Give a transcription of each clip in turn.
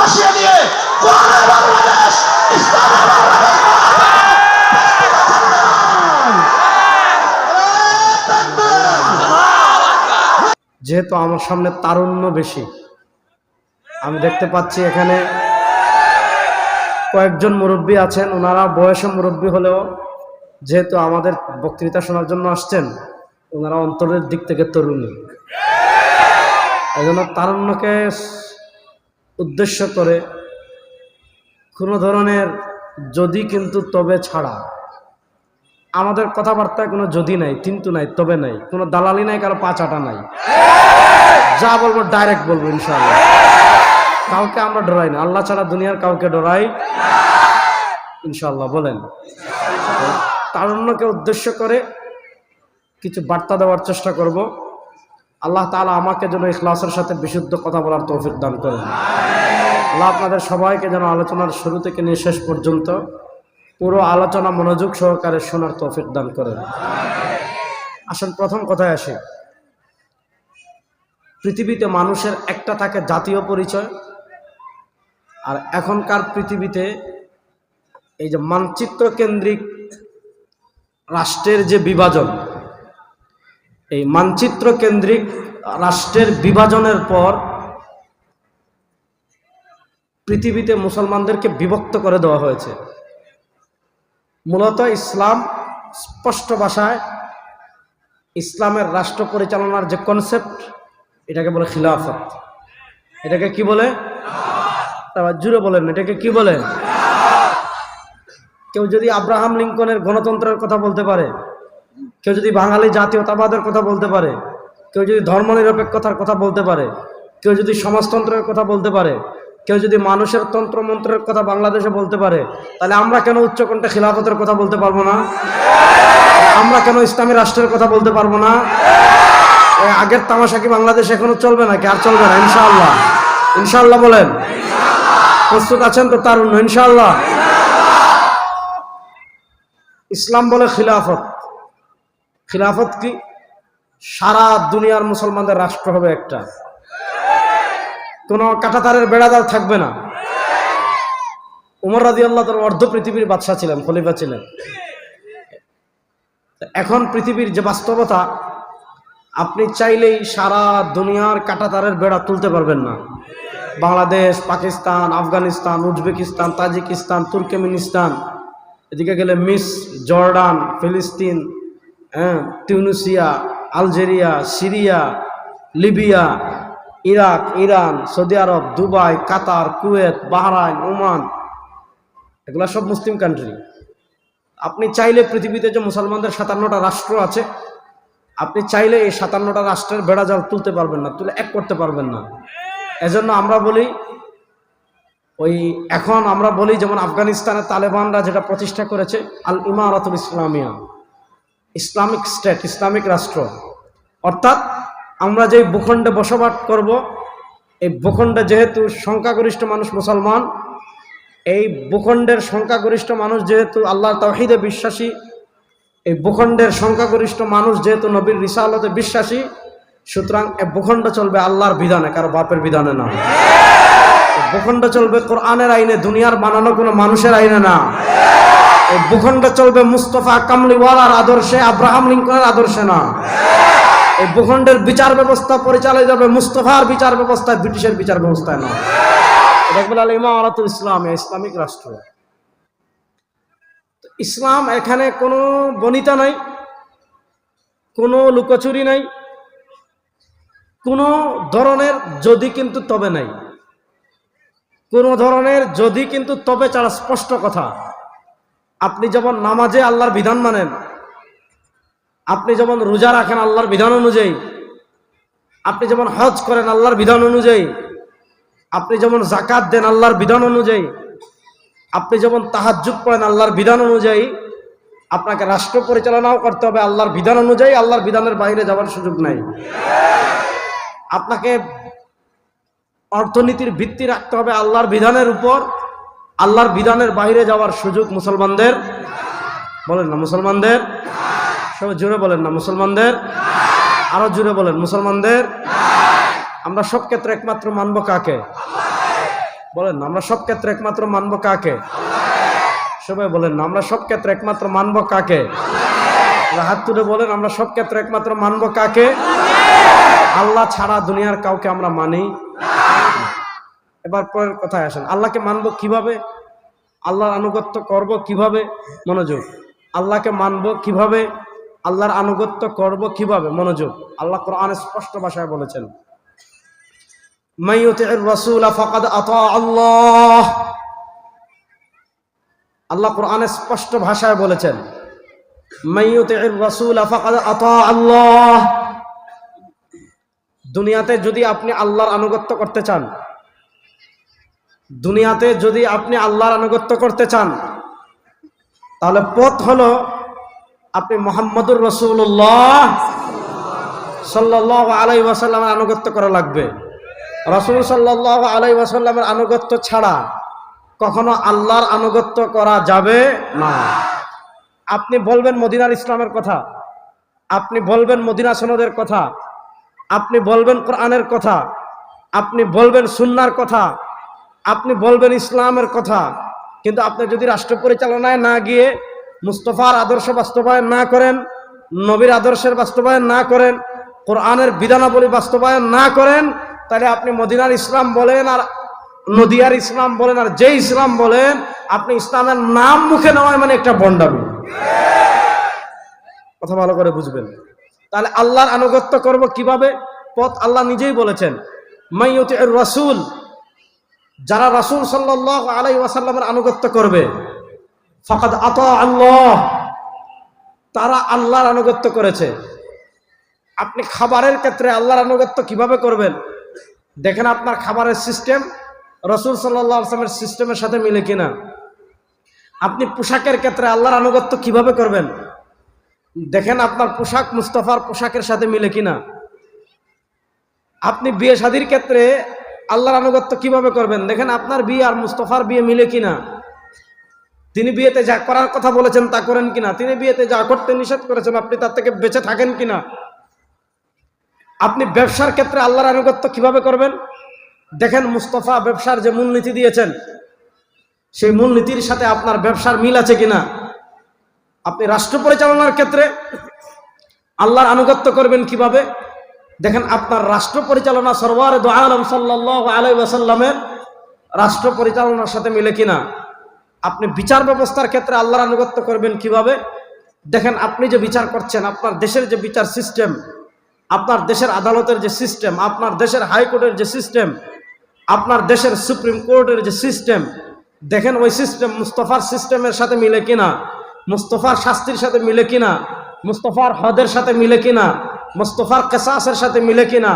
বসিয়ে দিয়ে বাংলাদেশ। যেহেতু আমার সামনে তারুণ্য বেশি, আমি দেখতে পাচ্ছি এখানে কয়েকজন মুরব্বী আছেন, ওনারা বয়সে মুরব্বী হলেও যেহেতু আমাদের বক্তৃতা শোনার জন্য আসছেন, ওনারা অন্তরের দিক থেকে তরুণী। এই জন্য তারুণ্যকে উদ্দেশ্য করে কোনো ধরনের যদি কিন্তু তবে ছাড়া। আমাদের কথাবার্তায় কোনো যদি নাই, কিন্তু নাই, তবে নাই, কোনো দালালি নাই, কারও পাঁচাটা নাই। যা বলব ডাইরেক্ট বলব ইনশাআল্লাহ। কাউকে আমরা ডরাই না, আল্লাহ ছাড়া দুনিয়ার কাউকে ডরাই ইনশাআল্লাহ, বলেন। তারুণ্যকে উদ্দেশ্য করে কিছু বার্তা দেওয়ার চেষ্টা করব। আল্লাহ তাআলা আমাকে যেন ইখলাসের সাথে বিশুদ্ধ কথা বলার তৌফিক দান করেন। আল্লাহ আপনাদের সবাইকে যেন আলোচনার শুরু থেকে নিয়ে শেষ পর্যন্ত পুরো আলোচনা মনোযোগ সহকারে শোনার তৌফিক দান করেন। আসেন, প্রথম কথায় আসি। পৃথিবীতে মানুষের একটা থাকে জাতীয় পরিচয়, আর এখনকার পৃথিবীতে এই যে মানচিত্র কেন্দ্রিক রাষ্ট্রের যে বিভাজন, এই মানচিত্র কেন্দ্রিক রাষ্ট্রের বিভাজনের পর পৃথিবীতে মুসলমানদেরকে বিভক্ত করে দেওয়া হয়েছে। মূলত ইসলাম স্পষ্ট ভাষায় ইসলামের রাষ্ট্র পরিচালনার যে কনসেপ্ট এটাকে বলে খিলাফত। এটাকে কি বলে? আবার জুড়ে বলেন, এটাকে কি বলে? কেউ যদি আব্রাহাম লিঙ্কনের গণতন্ত্রের কথা বলতে পারে, কেউ যদি বাঙালি জাতীয়তাবাদের কথা বলতে পারে, কেউ যদি ধর্মনিরপেক্ষতার কথা বলতে পারে, কেউ যদি সমাজতন্ত্রের কথা বলতে পারে কেউ যদি মানুষের তন্ত্রমন্ত্রের কথা বাংলাদেশে বলতে পারে, তাহলে আমরা কেন উচ্চকণ্ঠে খিলাফতের কথা বলতে পারব না? আমরা কেন ইসলামী রাষ্ট্রের কথা বলতে পারব না? আগের তামাশা কি বাংলাদেশ এখনও চলবে নাকি? আর চলবে না, ইনশাআল্লাহ। ইনশাআল্লাহ বলেন। প্রস্তুত আছেন তো তারুণ্য, ইনশাআল্লাহ। ইসলাম বলে খিলাফত। খিলাফত কি? সারা দুনিয়ার মুসলমানদের রাষ্ট্র হবে একটা। কোনো কাটাতারের বেড়াদার থাকবে না। উমর রাজি আল্লাহ তার অর্ধ পৃথিবীর বাদশাহ ছিলেন, খলিফা ছিলেন। এখন পৃথিবীর যে বাস্তবতা, আপনি চাইলেই সারা দুনিয়ার কাটাতারের বেড়া তুলতে পারবেন না। Bangladesh, Pakistan, Afghanistan, Uzbekistan, Tajikistan, Turkmenistan, এদিকে গেলে মিস, জর্ডান, ফিলিস্তিন হ্যাঁ Tunisia, Algeria, Syria, Libya Iraq, Iran, Saudi আরব, Dubai, Qatar, Kuwait, Bahrain, Oman, এগুলা সব মুসলিম কান্ট্রি আপনি চাইলে পৃথিবীতে যে মুসলমানদের সাতান্নটা রাষ্ট্র আছে, আপনি চাইলে এই সাতান্নটা রাষ্ট্রের বেড়া জাল তুলতে পারবেন না, তুলে এক করতে পারবেন না। এজন্য আমরা বলি, ওই এখন আমরা বলি যেমন আফগানিস্তানের তালেবানরা যেটা প্রতিষ্ঠা করেছে, আল ইমারাতুল ইসলামিয়া, ইসলামিক স্টেট, ইসলামিক রাষ্ট্র। অর্থাৎ আমরা যেই ভূখণ্ডে বসবাস করব, এই ভূখণ্ডে যেহেতু সংখ্যাগরিষ্ঠ মানুষ মুসলমান, এই ভূখণ্ডের সংখ্যাগরিষ্ঠ মানুষ যেহেতু আল্লাহ তহিদে বিশ্বাসী, এই ভূখণ্ডের সংখ্যাগরিষ্ঠ মানুষ যেহেতু নবীর রিসালতে বিশ্বাসী, সুতরাং এ ভূখণ্ড চলবে আল্লাহর বিধানে, কারও বাপের বিধানে না। ভূখণ্ড চলবে কোরআনের আইনে, দুনিয়ার বানানো কোনো মানুষের আইনে না। এই ভূখণ্ড চলবে মুস্তফা কামলিওয়ালার আদর্শে, আব্রাহাম লিঙ্কনের আদর্শে না। এই ভূখণ্ডের বিচার ব্যবস্থা পরিচালিত যাবে মুস্তফার বিচার ব্যবস্থায় ব্রিটিশের বিচার ব্যবস্থায় না এটা বলে আল ইসলাম ইসলামিক রাষ্ট্র। ইসলাম এখানে কোনো বনিতা নাই, কোনো লুকোচুরি নাই, কোনো ধরনের যদি কিন্তু তবে নাই। কোনো ধরনের যদি কিন্তু তবে ছাড়া স্পষ্ট কথা। আপনি যেমন নামাজে আল্লাহর বিধান মানেন আপনি যেমন রোজা রাখেন আল্লাহর বিধান অনুযায়ী, আপনি যেমন হজ করেন আল্লাহর বিধান অনুযায়ী, আপনি যেমন জাকাত দেন আল্লাহর বিধান অনুযায়ী, আপনি যেমন তাহাজ্জুদ পড়েন আল্লাহর বিধান অনুযায়ী, আপনাকে রাষ্ট্র পরিচালনাও করতে হবে আল্লাহর বিধান অনুযায়ী, আল্লাহর বিধানের বাইরে যাওয়ার সুযোগ নাই। আপনাকে অর্থনীতির ভিত্তি রাখতে হবে আল্লাহর বিধানের উপর, আল্লাহর বিধানের বাইরে যাওয়ার সুযোগ মুসলমানদের, বলেন না মুসলমানদের? সবাই জোরে বলেন না, মুসলমানদের? আরও জোরে বলেন, মুসলমানদের? আমরা সব ক্ষেত্রে একমাত্র মানব কাকে? বলেন আমরা সব ক্ষেত্রে একমাত্র মানবো কাকে? সবাই বলেন আমরা সব ক্ষেত্রে একমাত্র মানবো কাকে? হাত তুলে বলেন, আমরা সব ক্ষেত্রে একমাত্র মানবো কাকে? আল্লাহ ছাড়া দুনিয়ার কাউকে আমরা মানি এবার পরের কথায় আসেন, আল্লাহকে মানবো কীভাবে? আল্লাহর আনুগত্য করব কীভাবে? মনোযোগ। আল্লাহকে মানবো কীভাবে? আল্লাহর আনুগত্য করব কীভাবে? মনোযোগ। আল্লাহ কোরআনে স্পষ্ট ভাষায় বলেছেন আল্লাহ। কোরআনে স্পষ্ট ভাষায় বলেছেন আল্লাহ। দুনিয়াতে যদি আপনি আল্লাহর আনুগত্য করতে চান, দুনিয়াতে যদি আপনি আল্লাহর আনুগত্য করতে চান, তাহলে পথ হলো আপনি মোহাম্মদুর রসুল্লাহ সাল্লাহ আলাই ওয়াসাল্লামের আনুগত্য করা লাগবে। রসুল সাল্লাহ আলাই ওয়াসাল্লামের আনুগত্য ছাড়া কখনো আল্লাহর আনুগত্য করা যাবে না। আপনি বলবেন মদিনার ইসলামের কথা, আপনি বলবেন মদিনা সনদের কথা, আপনি বলবেন কোরআনের কথা, আপনি বলবেন সুন্নার কথা, আপনি বলবেন ইসলামের কথা, কিন্তু আপনি যদি রাষ্ট্র পরিচালনায় না গিয়ে মুস্তফার আদর্শ বাস্তবায়ন না করেন, নবীর আদর্শের বাস্তবায়ন না করেন, কোরআনের বিধানাবলী বাস্তবায়ন না করেন, তাহলে আপনি মদিনার ইসলাম বলেন আর নদিয়ার ইসলাম বলেন আর যে ইসলাম বলেন, আপনি ইসলামের নাম মুখে নেওয়ায় মানে একটা বন্ডামি। কথা ভালো করে বুঝবেন। তাহলে আল্লাহর আনুগত্য করব কীভাবে? পথ আল্লাহ নিজেই বলেছেন মাইয়তি রাসূল যারা রাসূল সাল্লাল্লাহু আলাই ওয়াসাল্লামের আনুগত্য করবে ফাকাদ আতা আল্লাহ। তারা আল্লাহর আনুগত্য করেছে। আপনি খাবারের ক্ষেত্রে আল্লাহর আনুগত্য কীভাবে করবেন? দেখেন আপনার খাবারের সিস্টেম রসুল সাল্লাহ আসলামের সিস্টেমের সাথে মিলে কিনা। আপনি পোশাকের ক্ষেত্রে আল্লাহর আনুগত্য কীভাবে করবেন? দেখেন আপনার পোশাক মুস্তফার পোশাকের সাথে মিলে কিনা। আপনি বিয়ে শাদির ক্ষেত্রে আল্লাহর আনুগত্য কীভাবে করবেন? দেখেন আপনার বিয়ে আর মুস্তফার বিয়ে মিলে কিনা। তিনি বিয়েতে যা করার কথা বলেছেন তা করেন কিনা? তিনি বিয়েতে যা করতে নিষেধ করেছেন, আপনি তার থেকে বেঁচে থাকেন কিনা? আপনি ব্যবসার ক্ষেত্রে আল্লাহর আনুগত্য কীভাবে করবেন? দেখেন মুস্তফা ব্যবসার যে মূলনীতি দিয়েছেন, সেই মূলনীতির সাথে আপনার ব্যবসার মিল আছে কিনা? আপনি রাষ্ট্র পরিচালনার ক্ষেত্রে আল্লাহর আনুগত্য করবেন কীভাবে? দেখেন আপনার রাষ্ট্র পরিচালনা সরওয়ার দো আলম সাল্লাহ আলাই ওয়াসাল্লামের রাষ্ট্র পরিচালনার সাথে মিলে কিনা? আপনি বিচার ব্যবস্থার ক্ষেত্রে আল্লাহর আনুগত্য করবেন কীভাবে? দেখেন, আপনি যে বিচার করছেন, আপনার দেশের যে বিচার সিস্টেম আপনার দেশের আদালতের যে সিস্টেম আপনার দেশের হাইকোর্টের যে সিস্টেম আপনার দেশের সুপ্রিম কোর্টের যে সিস্টেম দেখেন ওই সিস্টেম মুস্তফার সিস্টেমের সাথে মিলে কিনা? মুস্তফার শাস্তির সাথে মিলে কিনা? মুস্তফার হদের সাথে মিলে কিনা? মুস্তফার কেসাসের সাথে মিলে কিনা?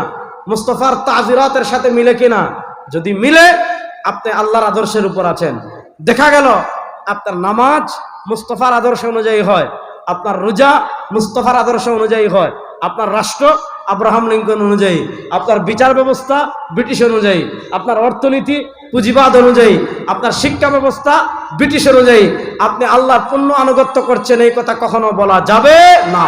মুস্তফার তাজিরাতের সাথে মিলে কিনা? যদি মিলে, আপনি আল্লাহর আদর্শের উপর আছেন। দেখা গেল, আপনার নামাজ মুস্তফার আদর্শ অনুযায়ী হয়, আপনার রোজা মুস্তফার আদর্শ অনুযায়ী হয়, আপনার রাষ্ট্র আব্রাহাম লিঙ্কন অনুযায়ী, আপনার বিচার ব্যবস্থা ব্রিটিশ অনুযায়ী, আপনার অর্থনীতি পুঁজিবাদ অনুযায়ী, আপনার শিক্ষা ব্যবস্থা ব্রিটিশ অনুযায়ী, আপনি আল্লাহর পূর্ণ আনুগত্য করছেন, এই কথা কখনো বলা যাবে না।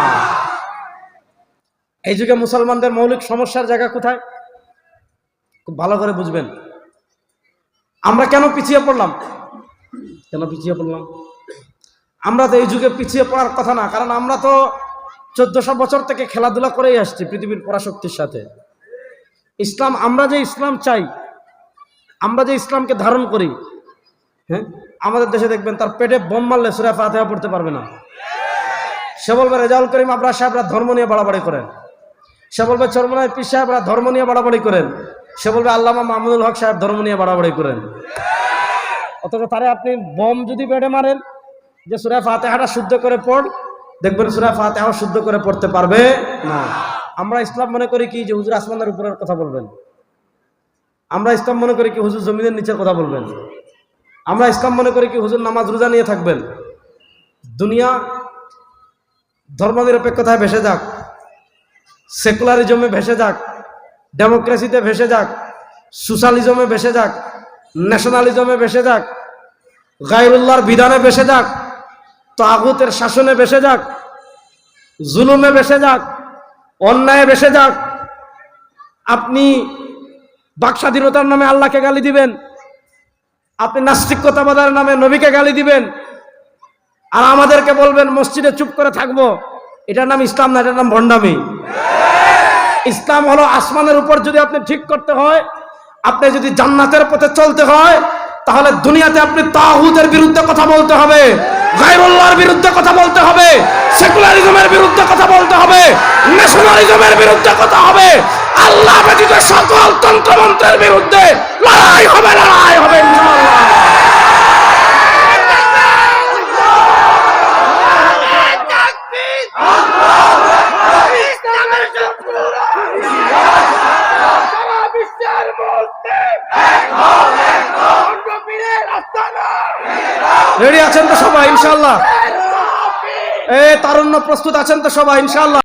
এই যুগে মুসলমানদের মৌলিক সমস্যার জায়গা কোথায়? খুব ভালো করে বুঝবেন। আমরা কেন পিছিয়ে পড়লাম? কেন পিছিয়ে পড়লাম? আমরা তো এই যুগে পিছিয়ে পড়ার কথা না, কারণ আমরা তো চোদ্দশো বছর থেকে খেলাধুলা করেই আসছি পৃথিবীর পরাশক্তির সাথে। ইসলাম, আমরা যে ইসলাম চাই, আমরা যে ইসলামকে ধারণ করি হ্যাঁ? আমাদের দেশে দেখবেন তার পেটে বোম মারলে সুরা ফাতেহা পড়তে পারবে না। সে বলবে, রেজাউল করিম আবরা সাহেবরা ধর্ম নিয়ে বাড়াবাড়ি করেন। সে বলবে চরমনায় পীর সাহেবরা ধর্ম নিয়ে বাড়াবাড়ি করেন। সে বলবে, আল্লামা মাহমুদুল হক সাহেব ধর্ম নিয়ে বাড়াবাড়ি করেন। অথচ তারে আপনি বম যদি বেড়ে মারেন যে সুরা ফাতেহাটা শুদ্ধ করে পড়, দেখবেন সুরা ফাতেহা শুদ্ধ করে পড়তে পারবে না। আমরা ইসলাম মনে করি কি যে হুজুর আসমানের উপরের কথা বলবেন? আমরা ইসলাম মনে করি কি হুজুর জমিনের নিচের কথা বলবেন? আমরা ইসলাম মনে করি কি হুজুর নামাজ রোজা নিয়ে থাকবেন? দুনিয়া ধর্মনিরপেক্ষতায় ভেসে যাক, সেকুলারিজমে ভেসে যাক, ডেমোক্রেসিতে ভেসে যাক, সোশ্যালিজমে ভেসে যাক ন্যাশনালিজমে ভেসে যাক, গায়রুল্লাহর বিধানে ভেসে যাক, তাগুতের শাসনে ভেসে যাক, জুলুমে ভেসে যাক, অন্যায় ভেসে যাক, আপনি বাক স্বাধীনতার নামে আল্লাহকে গালি দিবেন, আপনি নাস্তিকতাবাদের নামে নবীকে গালি দিবেন, আর আমাদেরকে বলবেন, মসজিদে চুপ করে থাকব, এটার নাম ইসলাম না, এটার নাম ভণ্ডামি। ইসলাম হলো আসমানের উপর যদি আপনি ঠিক করতে হয় আপনি যদি জান্নাতের পথে চলতে হয়, তাহলে দুনিয়াতে আপনি তাহুদের বিরুদ্ধে কথা বলতে হবে, গায়রুল্লাহর বিরুদ্ধে কথা বলতে হবে, সেকুলারিজমের বিরুদ্ধে কথা বলতে হবে ন্যাশনালিজমের বিরুদ্ধে কথা হবে, আল্লাহ ব্যতীত সকল তন্ত্রমন্ত্রের বিরুদ্ধে লড়াই হবে লড়াই হবে, ইনশাআল্লাহ। রেডি আছেন তো সবাই ইনশাল্লাহ এ তারুণ্য প্রস্তুত আছেন তো সবাই ইনশাআল্লাহ?